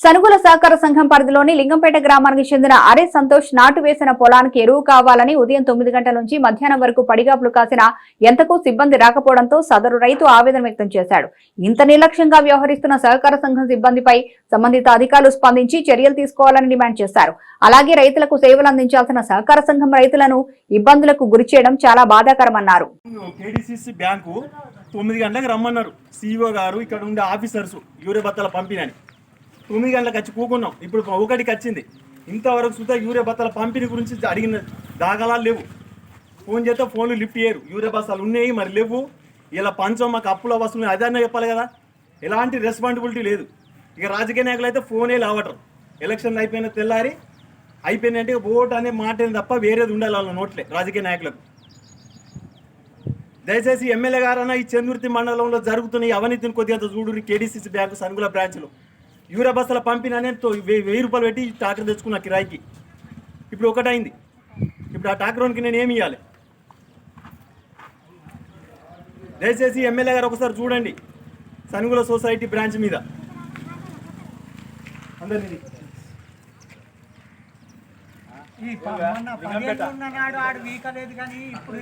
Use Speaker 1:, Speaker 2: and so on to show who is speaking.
Speaker 1: సనుగుల సహకార సంఘం పరిధిలోని లింగంపేట గ్రామానికి చెందిన అరే సంతోష్ నాటు వేసిన పొలానికి ఎరువు కావాలని ఉదయం తొమ్మిది గంటల నుంచి మధ్యాహ్నం వరకు పడిగాపులు కాసిన ఎంతకు సిబ్బంది రాకపోవడంతో సదరు రైతు ఆవేదన వ్యక్తం చేశాడు. ఇంత నిర్లక్ష్యంగా వ్యవహరిస్తున్న సహకార సంఘం సిబ్బందిపై సంబంధిత అధికారులు స్పందించి చర్యలు తీసుకోవాలని డిమాండ్ చేశారు. అలాగే రైతులకు సేవలు అందించాల్సిన సహకార సంఘం రైతులను ఇబ్బందులకు గురి చేయడం చాలా బాధాకరమన్నారు.
Speaker 2: తొమ్మిది గంటలకు రమ్మన్నారు. సిఇఓ గారు ఇక్కడ ఉండే ఆఫీసర్స్ యూరియా బత్తల పంపిణని. తొమ్మిది గంటలకు వచ్చి కూకున్నాం. ఇప్పుడు ఒకటికి వచ్చింది. ఇంతవరకు సుధా యూరియా బత్తల పంపిణీ గురించి అడిగిన దాఖలాలు లేవు. ఫోన్ చేస్తే ఫోన్లు లిఫ్ట్ చేయరు. యూరియా బస్తాలు ఉన్నాయి మరి లేవు. ఇలా పంచం మాకు అప్పుల వస్తున్నాయి అదన్నా చెప్పాలి కదా. ఎలాంటి రెస్పాన్సిబిలిటీ లేదు. ఇక రాజకీయ నాయకులు అయితే ఫోనే లావటం ఎలక్షన్ అయిపోయిన తెల్లారి అయిపోయినంటే ఓటు అనే మాట తప్ప వేరేది ఉండాలి వాళ్ళ నోట్లే రాజకీయ నాయకులకు. దయచేసి ఎమ్మెల్యే గారన్నా ఈ చంద్రుతి మండలంలో జరుగుతున్న ఈ అవినీతిని కొద్దిగా చూడు కేడీసీసీ బ్యాంకు సనుగుల బ్రాంచ్లో. యూరియా బస్తాల పంపిణీ వెయ్యి రూపాయలు పెట్టి ట్రాక్టర్ తెచ్చుకున్న కిరాయికి. ఇప్పుడు ఒకటైంది. ఇప్పుడు ఆ ట్రాక్టర్కి నేను ఏమి ఇవ్వాలి దయచేసి ఎమ్మెల్యే గారు ఒకసారి చూడండి. సనుగుల సొసైటీ బ్రాంచ్ మీద. అందరినీ.
Speaker 3: ఈ ఉన్న నాడు ఆడు వీకలేదు కానీ ఇప్పుడు